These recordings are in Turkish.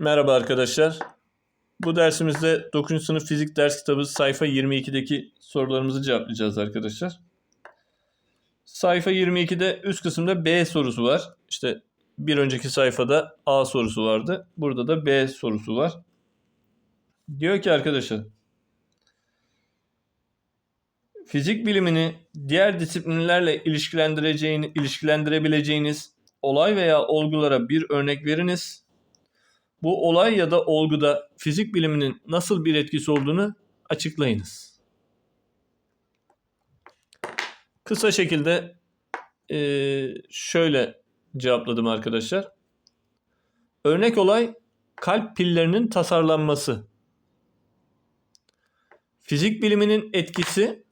Merhaba arkadaşlar. Bu dersimizde 9. sınıf fizik ders kitabı sayfa 22'deki sorularımızı cevaplayacağız arkadaşlar. Sayfa 22'de üst kısımda B sorusu var. İşte bir önceki sayfada A sorusu vardı. Burada da B sorusu var. Diyor ki arkadaşlar. Fizik bilimini diğer disiplinlerle ilişkilendireceğini, ilişkilendirebileceğiniz olay veya olgulara bir örnek veriniz. Bu olay ya da olguda fizik biliminin nasıl bir etkisi olduğunu açıklayınız. Kısa şekilde eee, şöyle cevapladım arkadaşlar. Örnek olay kalp pillerinin tasarlanması. Fizik biliminin etkisi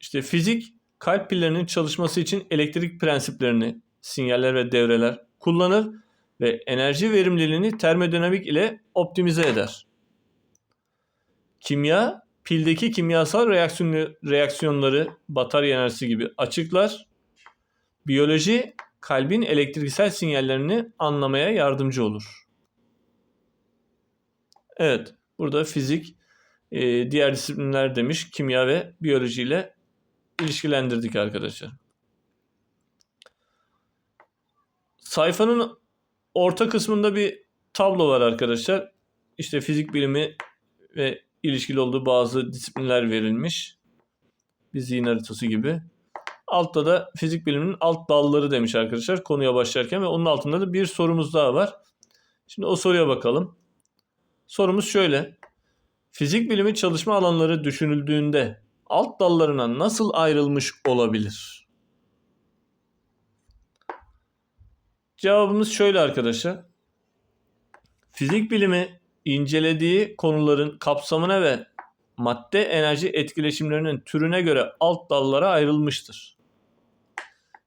işte fizik kalp pillerinin çalışması için elektrik prensiplerini, sinyaller ve devreler kullanır ve enerji verimliliğini termodinamik ile optimize eder. Kimya, pildeki kimyasal reaksiyon- reaksiyonları batarya enerjisi gibi açıklar. Biyoloji, kalbin elektriksel sinyallerini anlamaya yardımcı olur. Evet, burada fizik, e, diğer disiplinler demiş, kimya ve biyoloji ile ilişkilendirdik arkadaşlar. Sayfanın orta kısmında bir tablo var arkadaşlar. İşte fizik bilimi ve ilişkili olduğu bazı disiplinler verilmiş. Bir zihin haritası gibi. Altta da fizik biliminin alt dalları demiş arkadaşlar konuya başlarken ve onun altında da bir sorumuz daha var. Şimdi o soruya bakalım. Sorumuz şöyle. Fizik bilimi çalışma alanları düşünüldüğünde alt dallarına nasıl ayrılmış olabilir? Cevabımız şöyle arkadaşlar. Fizik bilimi incelediği konuların kapsamına ve madde enerji etkileşimlerinin türüne göre alt dallara ayrılmıştır.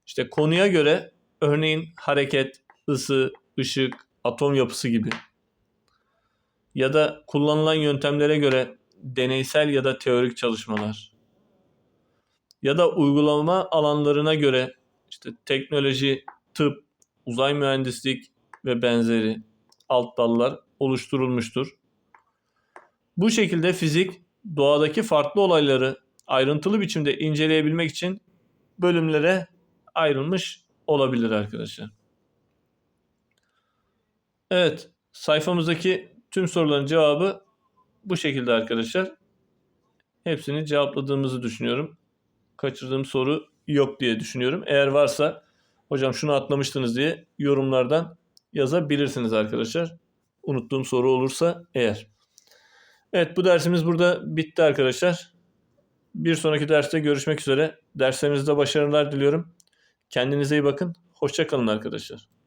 İşte konuya göre örneğin hareket, ısı, ışık, atom yapısı gibi ya da kullanılan yöntemlere göre deneysel ya da teorik çalışmalar ya da uygulama alanlarına göre işte teknoloji, tıp, uzay mühendislik ve benzeri alt dallar oluşturulmuştur. Bu şekilde fizik doğadaki farklı olayları ayrıntılı biçimde inceleyebilmek için bölümlere ayrılmış olabilir arkadaşlar. Evet, sayfamızdaki tüm soruların cevabı bu şekilde arkadaşlar. Hepsini cevapladığımızı düşünüyorum. Kaçırdığım soru yok diye düşünüyorum. Eğer varsa hocam şunu atlamıştınız diye yorumlardan yazabilirsiniz arkadaşlar. Unuttuğum soru olursa eğer. Evet bu dersimiz burada bitti arkadaşlar. Bir sonraki derste görüşmek üzere. Derslerinizde başarılar diliyorum. Kendinize iyi bakın. Hoşça kalın arkadaşlar.